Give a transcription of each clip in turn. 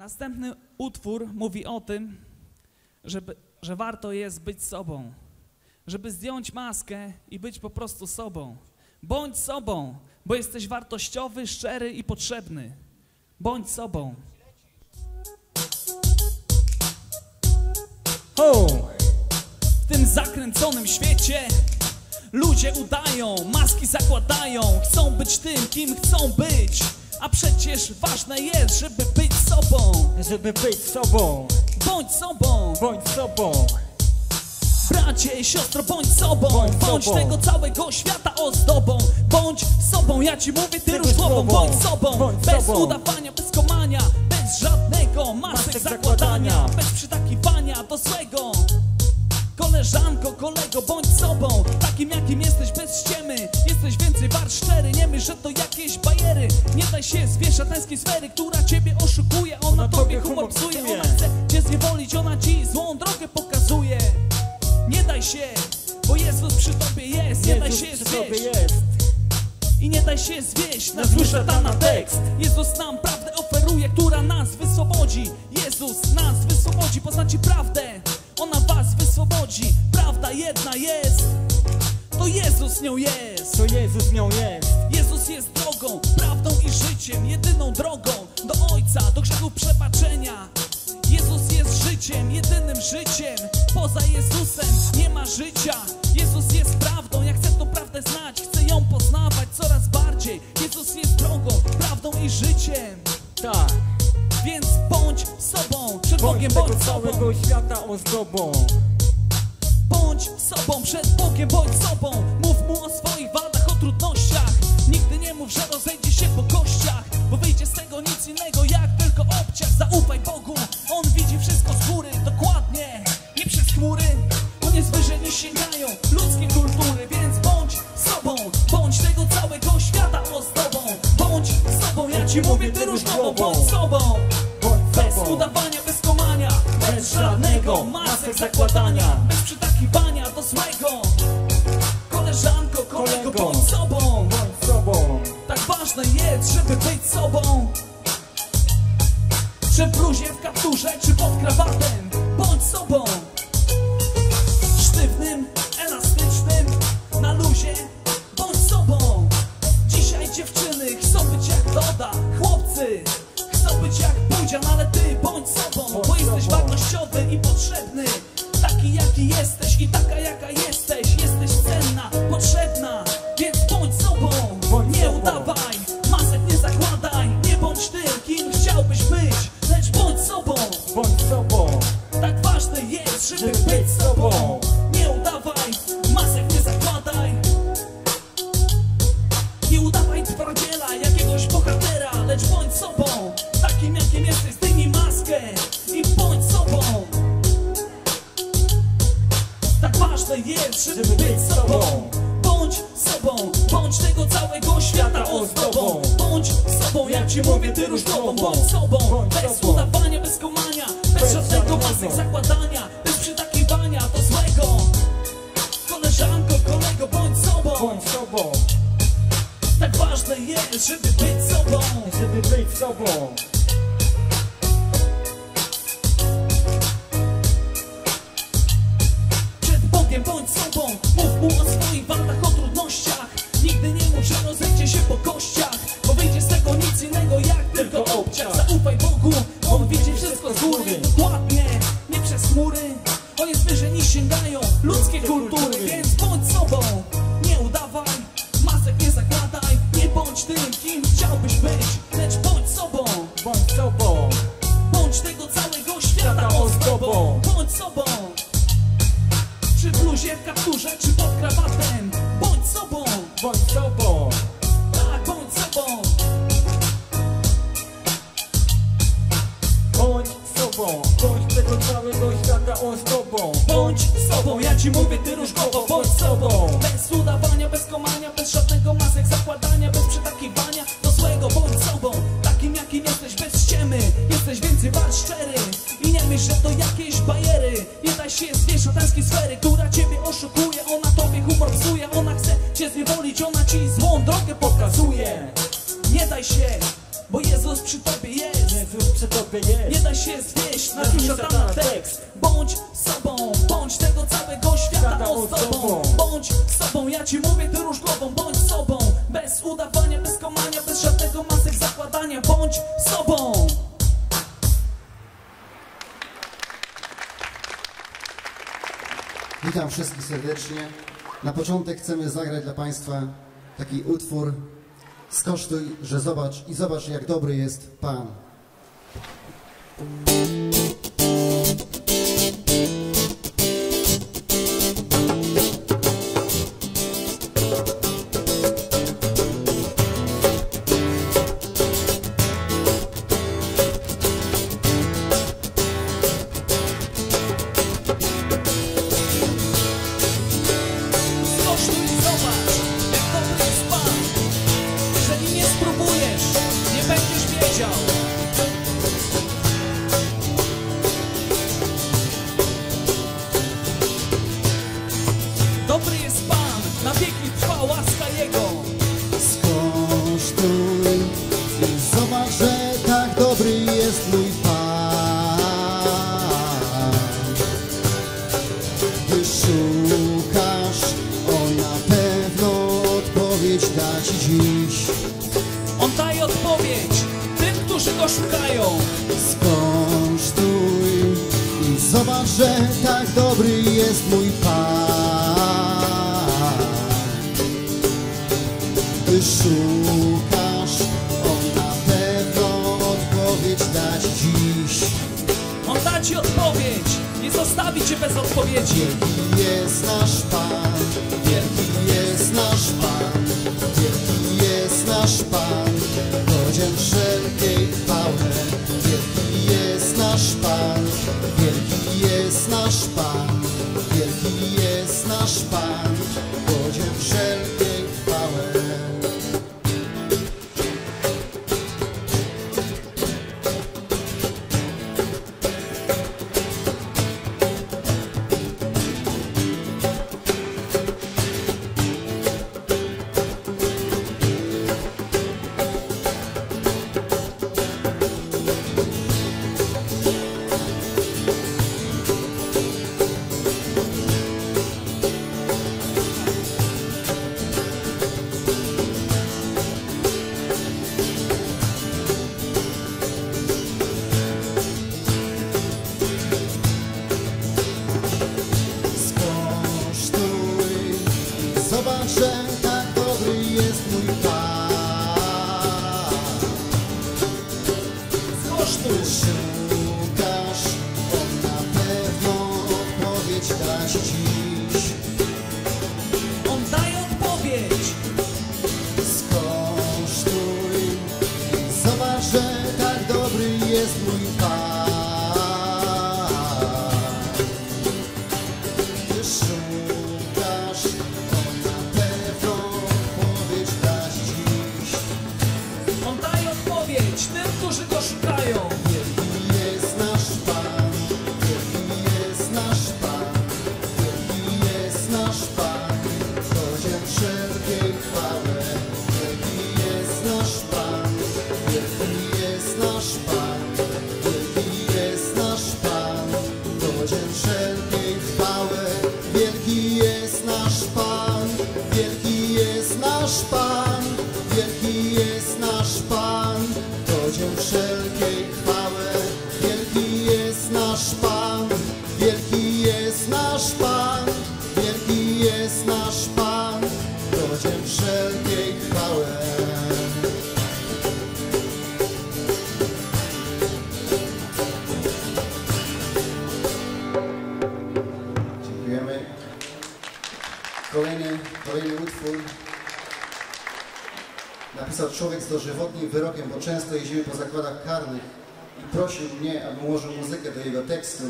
Następny utwór mówi o tym, żeby, że warto jest być sobą, żeby zdjąć maskę i być po prostu sobą. Bądź sobą, bo jesteś wartościowy, szczery i potrzebny. Bądź sobą. Ho! W tym zakręconym świecie ludzie udają, maski zakładają, chcą być tym, kim chcą być. A przecież ważne jest, żeby być sobą. Żeby być sobą, Bądź sobą, bądź sobą. bracie, siostro, bądź sobą. Bądź Bądź sobą. tego całego świata ozdobą. Bądź sobą, ja ci mówię, ty rusz głową. Bądź sobą, Bądź bez sobą. udawania, bez komania, bez żadnego masek Masek zakładania, zakładania. bez przytakiwania do złego. Koleżanko, kolego, bądź sobą. Takim jakim jesteś bez ściemy. Jesteś więcej wart szczery Nie myśl, że to jakieś bajery. Nie daj się zwieść szatańskiej sfery Która ciebie oszukuje. Ona tobie humor psuje. Ona chce cię zniewolić Ona ci złą drogę pokazuje. Nie daj się Bo Jezus przy tobie jest. Nie daj się zwieść. i nie daj się zwieść. Na zły szatana tekst. Jezus nam prawdę oferuje, która nas wyswobodzi. Jezus nas wyswobodzi, poznacie prawdę Ona was wyswobodzi. Prawda jedna jest. To Jezus nią jest. To Jezus nią jest. Jezus jest drogą, prawdą i życiem Jedyną drogą do Ojca, do grzechu przebaczenia. Jezus jest życiem, jedynym życiem. Poza Jezusem nie ma życia. Jezus jest prawdą, ja chcę tą prawdę znać. Chcę ją poznawać coraz bardziej. Jezus jest drogą, prawdą i życiem. Tak. Więc bądź sobą, przed Bądź Bogiem bądź sobą. całego świata ozdobą. Bądź sobą, przed Bogiem bądź sobą. Mów mu o swoich wadach, o trudnościach. Nigdy nie mów, że rozejdzie się po kościach Bo wyjdzie z tego nic innego jak tylko obciach Zaufaj Bogu, On widzi wszystko z góry Dokładnie, nie przez chmury On jest wyżej niż sięgają ludzkie kultury. Więc bądź sobą, bądź tego całego świata ozdobą Bądź sobą, ja ci mówię, ty róż głową Bądź sobą, ci mówię, ty głową Bądź sobą, bez udawania, bez komania Bez żadnego żadnego. masek zakładania Bez przytakiwania do złego Koleżanko, kolego, bądź sobą Bądź sobą. Tak ważne jest, żeby być sobą Żeby być sobą. Ozdobą. Bądź sobą Czy w bluzie, w kapturze, czy pod krawatem ci mówię ty róż głową Bądź sobą, bez udawania, bez komania Bez żadnego masek zakładania Bądź sobą Witam wszystkich serdecznie. Na początek chcemy zagrać dla Państwa taki utwór Skosztuj, że zobacz i zobacz jak dobry jest Pan. Nie spróbujesz, nie będziesz wiedział Dobry jest Pan, na wieki trwa łaska Jego Skosztuj i zobacz, że tak dobry jest mój Pan. Gdy szukasz, On na pewno odpowiedź da Ci dziś. On daje odpowiedź tym, którzy Go szukają Skosztuj i zobacz, że tak dobry jest mój Pan. Gdy szukasz, On na pewno odpowiedź da Ci dziś. On da Ci odpowiedź, nie zostawi Cię bez odpowiedzi Wielki jest nasz Pan, wielki jest nasz Pan, Pan, godzien wszelkiej chwały. Wielki jest nasz Pan, wielki jest nasz Pan, odpowiedź da nasz Pan, wielki jest nasz Pan, godzien wszelkiej chwały. Wielki jest nasz Pan, wielki jest nasz Pan, wielki jest nasz Pan, godzien wszelkiej chwały. Dziękujemy. Kolejny, kolejny utwór napisał człowiek z dożywotnim wyrokiem, bo często jeździmy po zakładach karnych i prosił mnie, abym ułożył muzykę do jego tekstu.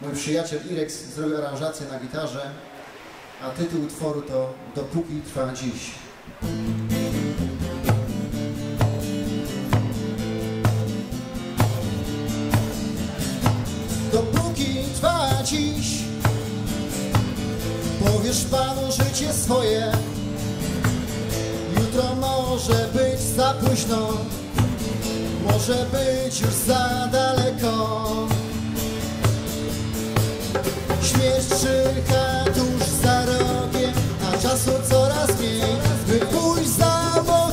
Mój przyjaciel Irex zrobił aranżację na gitarze, a tytuł utworu to Dopóki trwa dziś. Dopóki trwa dziś Powiesz Panu życie późno może być już za daleko. Śmierć czyha tuż za rogiem, a czasu coraz mniej, by pójść za Bogiem,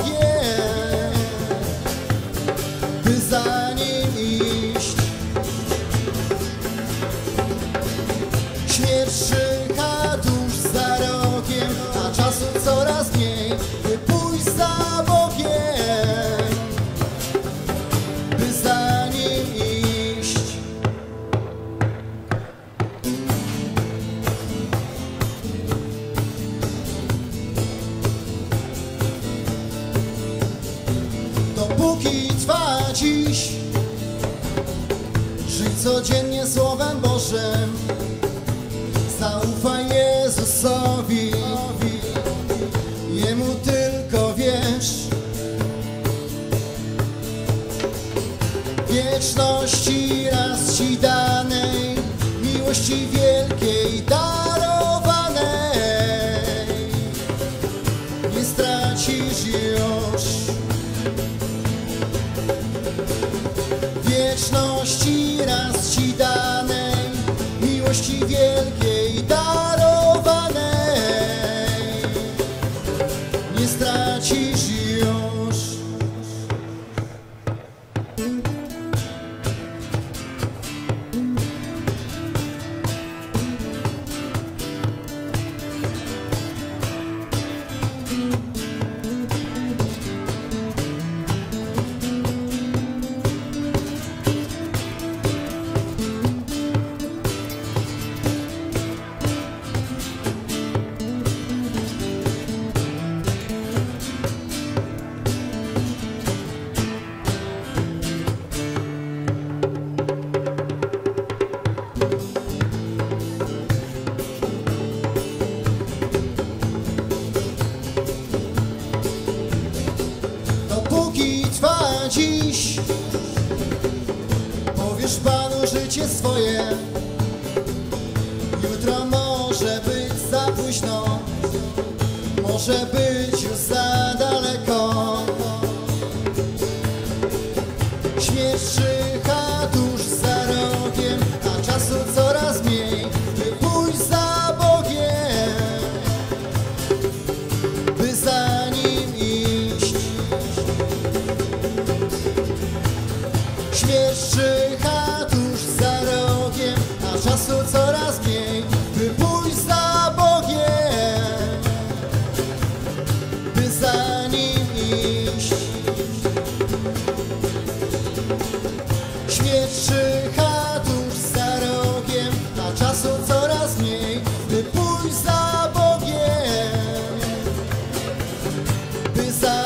Dopóki trwa dziś. Żyj codziennie Słowem Bożym Zaufaj Jezusowi. Jemu tylko wierz. Wieczności raz Ci danej Miłości wielkiej darowanej jutro może być za późno, może być już za daleko. Śmierć czyha tuż za rogiem, a czasu coraz mniej, by pójść za Bogiem, by za Nim iść. Śmierć by